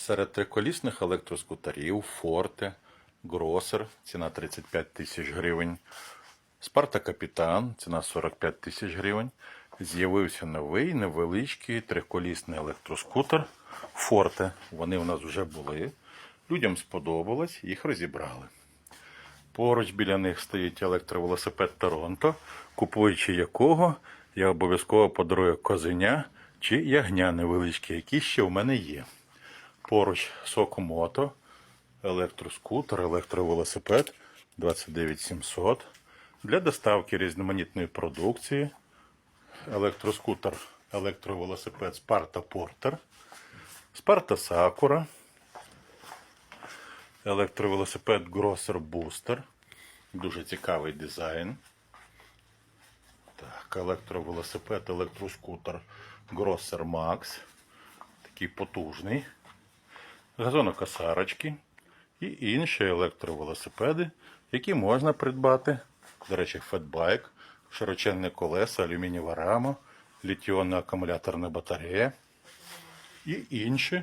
Серед триколісних електроскутерів Форте, Гросер, ціна 35 тисяч гривень. Спарта Капітан, ціна 45 тисяч гривень. З'явився новий невеличкий триколісний електроскутер Форте. Вони у нас вже були. Людям сподобалось, їх розібрали. Поруч біля них стоїть електровелосипед Торонто, купуючи якого я обов'язково подарую козеня чи ягня невеличке, які ще в мене є. Поруч Сокомото, електроскутер, електровелосипед 29700 для доставки різноманітної продукції. Електроскутер, електровелосипед Sparta Porter, Sparta Sakura, електровелосипед Grosser Booster. Дуже цікавий дизайн. Так, електровелосипед, електроскутер Grosser Max. Такий потужний. Газонокосарочки і інші електровелосипеди, які можна придбати. До речі, фетбайк, широченне колеса, алюмінієва рама, літіонна акумуляторна батарея і інші